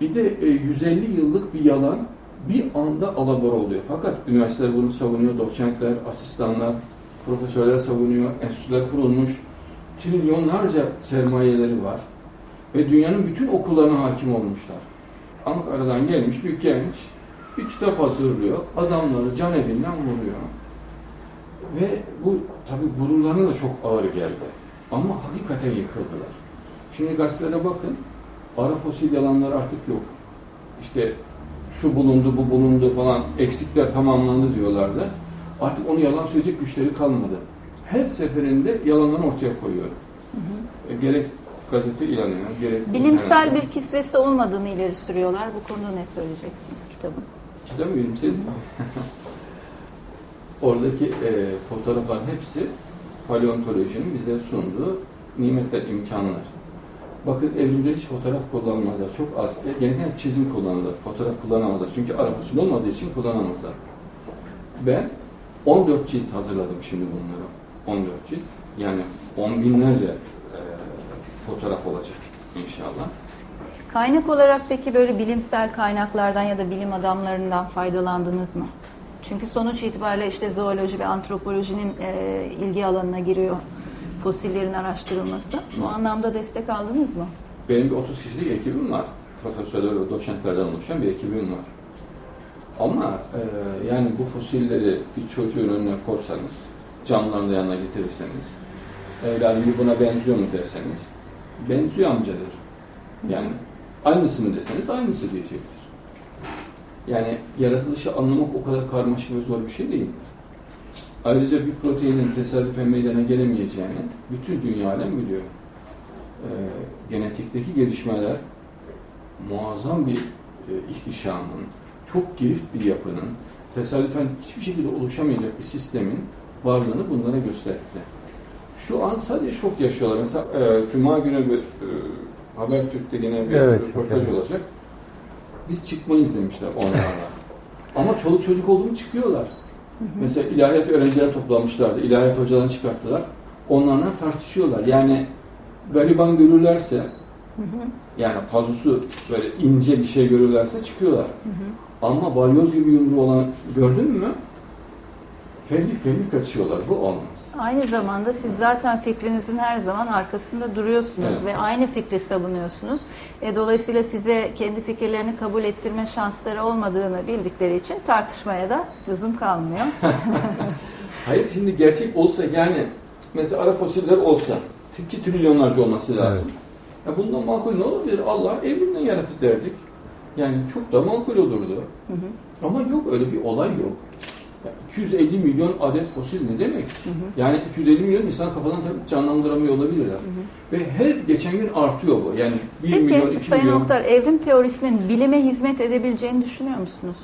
Bir de e, 150 yıllık bir yalan bir anda alabora oluyor. Fakat üniversiteler bunu savunuyor, doçentler, asistanlar, profesörler savunuyor, enstitüler kurulmuş, trilyonlarca sermayeleri var ve dünyanın bütün okullarına hakim olmuşlar. Ankara'dan gelmiş bir genç bir kitap hazırlıyor, adamları can evinden vuruyor. Ve bu tabi gururlarına da çok ağır geldi. Ama hakikaten yıkıldılar. Şimdi gazetelere bakın, ara fosil yalanlar artık yok. İşte şu bulundu, bu bulundu falan, eksikler tamamlandı diyorlardı. Artık onu yalan söyleyecek güçleri kalmadı. Her seferinde yalanlarını ortaya koyuyor. E, gerek gazete ilanı, gerek Bilimsel internet. bir kisvesi olmadığını ileri sürüyorlar. Bu konuda ne söyleyeceksiniz kitabın? Kitap mı bilimsel mi? Oradaki e, fotoğrafların hepsi paleontolojinin bize sunduğu nimetler, imkanlar. Bakın evrimde hiç fotoğraf kullanmazlar. Çok az. E, genellikle çizim kullanırlar. Fotoğraf kullanamazlar. Çünkü ara usul olmadığı için kullanamazlar. Ben 14 cilt hazırladım şimdi bunları. 14 cilt. Yani on binlerce e, fotoğraf olacak inşallah. Kaynak olarak peki böyle bilimsel kaynaklardan ya da bilim adamlarından faydalandınız mı? Çünkü sonuç itibariyle işte zooloji ve antropolojinin e, ilgi alanına giriyor fosillerin araştırılması. Bu anlamda destek aldınız mı? Benim bir 30 kişilik ekibim var. Profesörler ve doçentlerden oluşan bir ekibim var. Ama e, yani bu fosilleri bir çocuğun önüne korsanız, canlıların yanına getirirseniz, evladım buna benziyor mu derseniz, benziyor amcadır. Yani aynısı mı deseniz aynısı diyecektir. Yani yaratılışı anlamak o kadar karmaşık ve zor bir şey değildir. Ayrıca bir proteinin tesadüfen meydana gelemeyeceğini bütün dünya alem biliyor. Ee, genetikteki gelişmeler muazzam bir e, ihtişamın, çok girift bir yapının, tesadüfen hiçbir şekilde oluşamayacak bir sistemin varlığını bunlara gösterdi. Şu an sadece şok yaşıyorlar. Mesela e, Cuma günü bir e, Habertürk'te yine bir Evet, röportaj evet. olacak. Biz çıkmayız demişler onlarla. Ama çoluk çocuk olduğunu çıkıyorlar. Mesela ilahiyat öğrenciler toplamışlardı. İlahiyat hocalarını çıkarttılar. Onlarla tartışıyorlar. Yani gariban görürlerse yani pazusu böyle ince bir şey görürlerse çıkıyorlar. Ama balyoz gibi yumruğu olan gördün mü? Felli felli kaçıyorlar. Bu olmaz. Aynı zamanda siz zaten fikrinizin her zaman arkasında duruyorsunuz Evet. ve aynı fikri savunuyorsunuz. E, dolayısıyla size kendi fikirlerini kabul ettirme şansları olmadığını bildikleri için tartışmaya da lüzum kalmıyor. Hayır şimdi gerçek olsa yani mesela ara fosiller olsa ki trilyonlarca olması lazım. Ya bundan makul ne olabilir? Allah evrimden yarattı derdik. Yani çok da makul olurdu. Hı hı. Ama yok öyle bir olay yok. Ya 250 milyon adet fosil ne demek? Hı hı. Yani 250 milyon insan kafadan tabii canlandıramıyor olabilirler. Ve her geçen gün artıyor bu. Yani 1 milyon, Peki 2 Sayın milyon. Oktar evrim teorisinin bilime hizmet edebileceğini düşünüyor musunuz?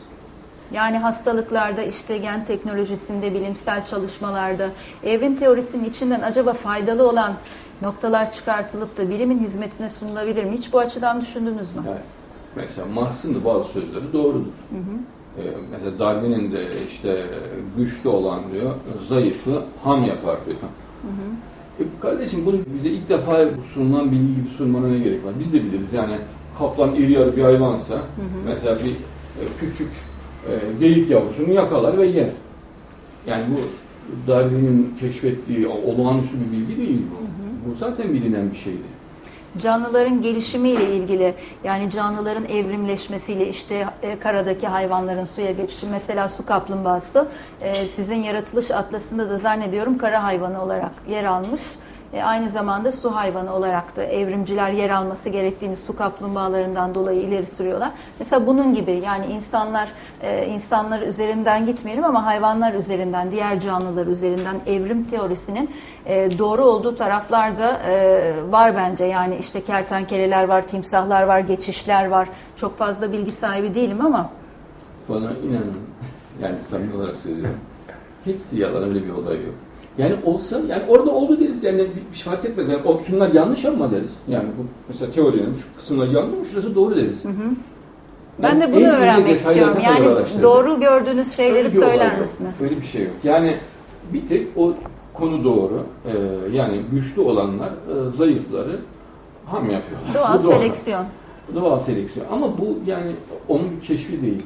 Yani hastalıklarda işte gen teknolojisinde bilimsel çalışmalarda evrim teorisinin içinden acaba faydalı olan noktalar çıkartılıp da bilimin hizmetine sunulabilir mi? Hiç bu açıdan düşündünüz mü? Evet. Mesela Marx'ın da bazı sözleri doğrudur. Hı hı. Ee, mesela Darwin'in de işte güçlü olan diyor, zayıfı ham yapar diyor. Hı hı. E kardeşim bunu bize ilk defa sunulan bilgi gibi sunmana ne gerek var? Biz de biliriz yani kaplan iri yarı bir hayvansa Hı hı. mesela bir e, küçük e, geyik yavrusunu yakalar ve yer. Yani bu Darwin'in keşfettiği olağanüstü bir bilgi değil bu. Bu zaten bilinen bir şeydi. Canlıların gelişimiyle ilgili yani canlıların evrimleşmesiyle işte e, karadaki hayvanların suya geçişi mesela su kaplumbağası e, sizin yaratılış atlasında da zannediyorum kara hayvanı olarak yer almış. E, aynı zamanda su hayvanı olarak da evrimciler yer alması gerektiğini su kaplumbağalarından dolayı ileri sürüyorlar. Mesela bunun gibi yani insanlar e, insanlar üzerinden gitmeyelim ama hayvanlar üzerinden, diğer canlılar üzerinden evrim teorisinin e, doğru olduğu taraflar da e, var bence. Yani işte kertenkeleler var, timsahlar var, geçişler var. Çok fazla bilgi sahibi değilim ama Bana inanın, yani samimi olarak söylüyorum. Hepsi yalan öyle bir olay yok. Yani olsa, yani orada oldu deriz yani bir, şey fark etmez. Yani o şunlar yanlış ama deriz. Yani bu mesela teorinin şu kısımlar yanlış ama şurası doğru deriz. hı hı. Yani ben de en bunu öğrenmek istiyorum. Yani doğru gördüğünüz şeyleri Öyle söyler yok. misiniz? Öyle bir şey yok. Yani bir tek o konu doğru. Ee, yani güçlü olanlar e, zayıfları ham yapıyorlar. Doğal Bu doğru. seleksiyon. Doğal seleksiyon. Ama bu yani onun bir keşfi değil.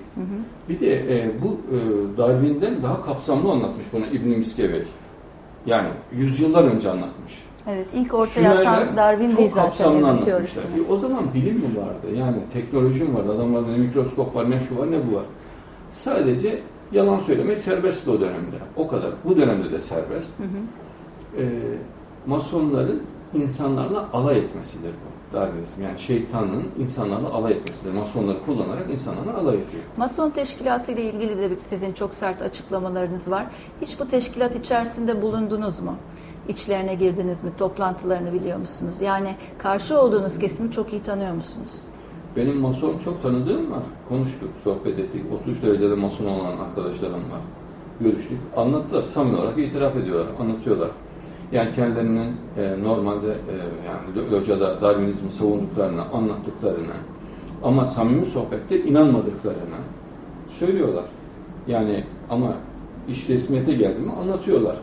Bir de e, bu e, Darwin'den daha kapsamlı anlatmış bunu İbn Miskevey. Yani yüzyıllar önce anlatmış. Evet, ilk ortaya Sümerler atan Darwin değil zaten teorisini. E, O zaman bilim mi vardı? Yani teknoloji mi vardı? Adamlarda ne mikroskop var, ne şu var, ne bu var. Sadece yalan söylemek serbestti o dönemde. O kadar. Bu dönemde de serbest. Hı hı. E, masonların insanlarla alay etmesidir bu. Darwinizm. Yani şeytanın insanlarla alay etmesidir. Masonları kullanarak insanlarla alay ediyor. Mason teşkilatı ile ilgili de sizin çok sert açıklamalarınız var. Hiç bu teşkilat içerisinde bulundunuz mu? İçlerine girdiniz mi? Toplantılarını biliyor musunuz? Yani karşı olduğunuz kesimi çok iyi tanıyor musunuz? Benim mason çok tanıdığım var. Konuştuk, sohbet ettik. 33 derecede mason olan arkadaşlarım var. Görüştük. Anlattılar. Samimi olarak itiraf ediyorlar, anlatıyorlar. Yani kendilerinin e, normalde e, yani lo- locada Darwinizmi savunduklarını, anlattıklarını ama samimi sohbette inanmadıklarını söylüyorlar. Yani ama iş resmiyete geldi mi anlatıyorlar.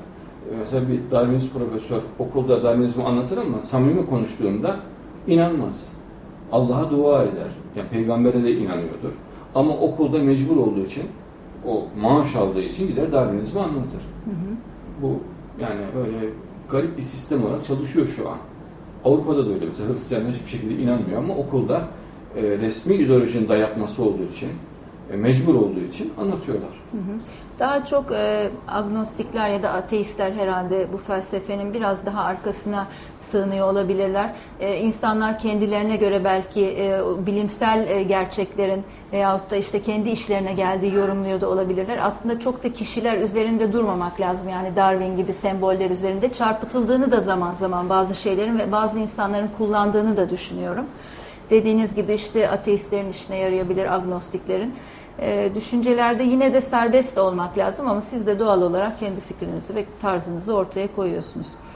E, Mesela bir Darwinist profesör okulda Darwinizmi anlatır ama samimi konuştuğunda inanmaz. Allah'a dua eder. Yani peygambere de inanıyordur. Ama okulda mecbur olduğu için, o maaş aldığı için gider Darwinizmi anlatır. Bu yani öyle garip bir sistem olarak çalışıyor şu an. Avrupa'da da öyle. Mesela Hristiyanlar hiçbir şekilde inanmıyor ama okulda e, resmi ideolojinin dayatması olduğu için, mecbur olduğu için anlatıyorlar. Daha çok e, agnostikler ya da ateistler herhalde bu felsefenin biraz daha arkasına sığınıyor olabilirler. E, insanlar kendilerine göre belki e, bilimsel e, gerçeklerin veyahut da işte kendi işlerine geldiği yorumluyor da olabilirler. Aslında çok da kişiler üzerinde durmamak lazım. Yani Darwin gibi semboller üzerinde çarpıtıldığını da zaman zaman bazı şeylerin ve bazı insanların kullandığını da düşünüyorum. Dediğiniz gibi işte ateistlerin işine yarayabilir, agnostiklerin. Ee, düşüncelerde yine de serbest olmak lazım ama siz de doğal olarak kendi fikrinizi ve tarzınızı ortaya koyuyorsunuz.